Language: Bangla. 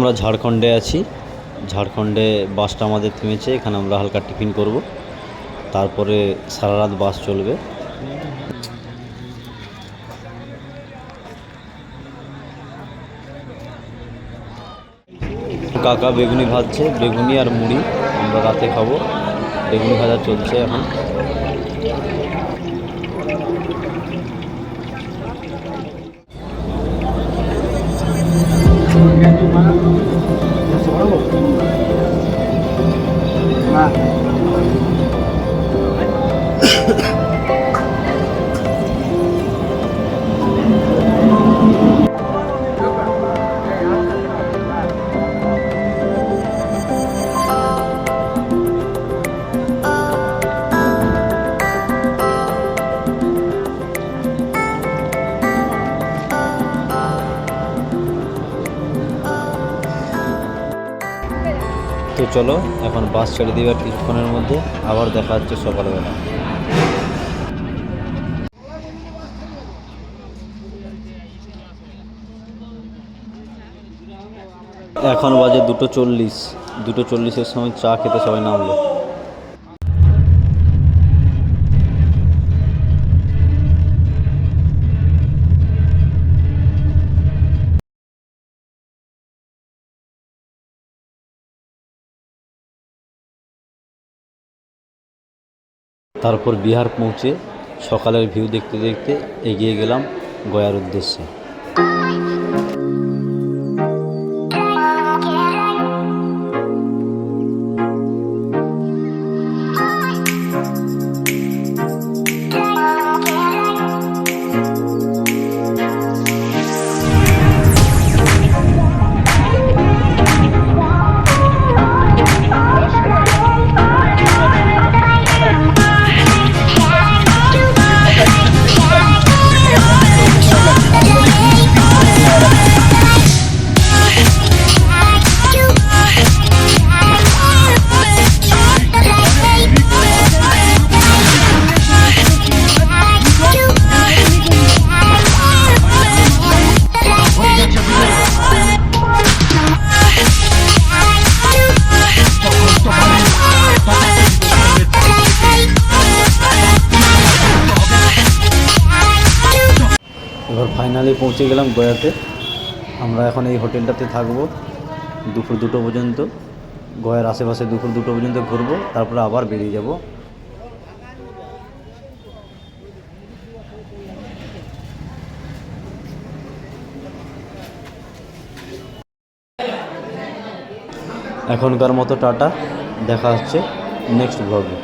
আমরা ঝাড়খণ্ডে আছি। ঝাড়খণ্ডে বাসটা আমাদের থেমেছে, এখানে আমরা হালকা টিফিন করব। তারপরে সারা রাত বাস চলবে। কাকা বেগুনি ভাজছে, বেগুনি আর মুড়ি আমরা রাতে খাব। বেগুনি ভাজা চলছে এখন। তো চলো, এখন বাস ছেড়ে দিবে আর কিছুক্ষণের মধ্যে আবার দেখা হচ্ছে সকালবেলা। এখন বাজে দুটো চল্লিশ। দুটো চল্লিশের সময় চা খেতে সবাই নামলো। তারপর বিহার পৌঁছে সকালের ভিউ দেখতে দেখতে এগিয়ে গেলাম গয়ার উদ্দেশ্যে। এবার ফাইনালি পৌঁছে গেলাম গয়াতে। আমরা এখন এই হোটেলটাতে থাকব। দুপুর দুটো পর্যন্ত। গয়ার আশেপাশে দুপুর দুটো পর্যন্ত ঘুরবো, তারপরে আবার বেরিয়ে যাব। এখনকার মতো টাটা, দেখা হচ্ছে নেক্সট ব্লগে